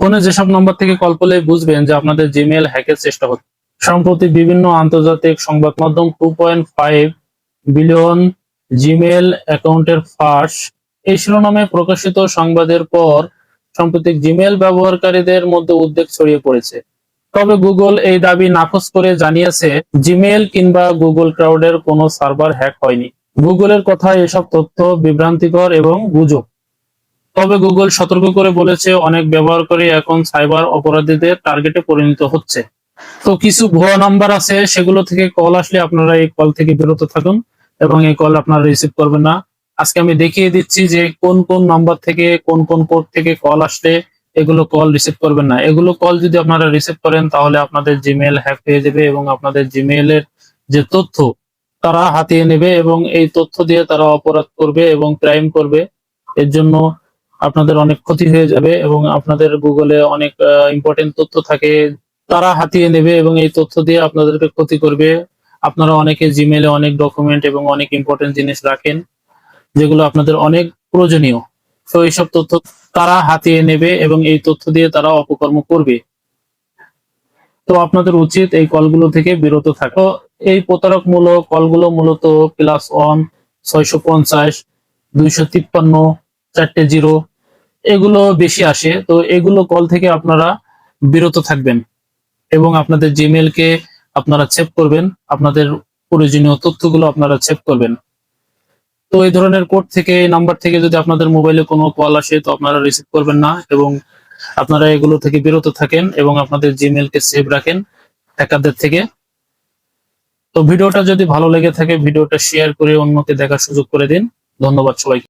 ফোনে যেসব নম্বর থেকে কল করলে বুঝবেন যে আপনাদের জিমেল হ্যাকের চেষ্টা হচ্ছে। সম্প্রতি বিভিন্ন আন্তর্জাতিক সংবাদ মাধ্যম two point five billion Gmail অ্যাকাউন্টের ফাঁস, এই শিরোনামে প্রকাশিত সংবাদের পর সাম্প্রতিক জিমেল ব্যবহারকারীদের মধ্যে উদ্বেগ ছড়িয়ে পড়েছে। তবে গুগল এই দাবি নাকচ করে জানিয়েছে জিমেল কিংবা গুগল ক্লাউডের কোনো সার্ভার হ্যাক হয়নি। গুগলের কথা এসব তথ্য বিভ্রান্তিকর এবং গুজব। তবে গুগল সতর্ক করে বলেছে, অনেক ব্যবহারকারী এখন সাইবার অপরাধীদের টার্গেটে পরিণত হচ্ছে। তো কিছু ভুয়া নাম্বার আছে, সেগুলো থেকে কল আসলে আপনারা এই কল থেকে বিরত থাকুন এবং এই কল আপনারা রিসিভ করবেন না। আজকে আমি দেখিয়ে দিচ্ছি যে কোন কোন নাম্বার থেকে, কোন কোন পোর্ট থেকে কল আসলে এগুলো কল রিসিভ করবেন না। এগুলো কল যদি আপনারা রিসিভ করেন, তাহলে আপনাদের জিমেল হ্যাক হয়ে যাবে এবং আপনাদের জিমেলের যে তথ্য, তারা হাতিয়ে নেবে এবং এই তথ্য দিয়ে তারা অপরাধ করবে এবং ক্রাইম করবে। এর জন্য আপনাদের অনেক ক্ষতি হয়ে যাবে এবং আপনাদের গুগলে অনেক ইম্পর্টেন্ট তথ্য থাকে, তারা হাতিয়ে নেবে এবং এই তথ্য দিয়ে আপনাদেরকে ক্ষতি করবে। আপনারা অনেকে জিমেলে অনেক ডকুমেন্ট এবং অনেক ইম্পর্টেন্ট জিনিস রাখেন, যেগুলো আপনাদের অনেক প্রয়োজনীয়। তো এইসব তথ্য তারা হাতিয়ে নেবে এবং এই তথ্য দিয়ে তারা অপকর্ম করবে। তো আপনাদের উচিত এই কলগুলো থেকে বিরত থাকা। এই প্রতারকমূলক কলগুলো মূলত প্লাস ওয়ান ছয়শো পঞ্চাশ, দুইশো তিপ্পান্ন, চারটে জিরো এগুলো বেশি আসে, তো এগুলো কল থেকে আপনারা বিরত থাকবেন এবং আপনাদের জিমেলকে আপনারা সেভ করবেন, আপনাদের প্রয়োজনীয় তথ্যগুলো আপনারা সেভ করবেন। তো এই ধরনের কোড থেকে নাম্বার থেকে যদি আপনাদের মোবাইলে কোনো কল আসে, তো আপনারা রিসিভ করবেন না এবং আপনারা এগুলো থেকে বিরত থাকেন এবং আপনাদের জিমেলকে সেভ রাখেন হ্যাকারদের থেকে। তো ভিডিওটা যদি ভালো লেগে থাকে, ভিডিওটা শেয়ার করে অন্যকে দেখার সুযোগ করে দিন। ধন্যবাদ সবাইকে।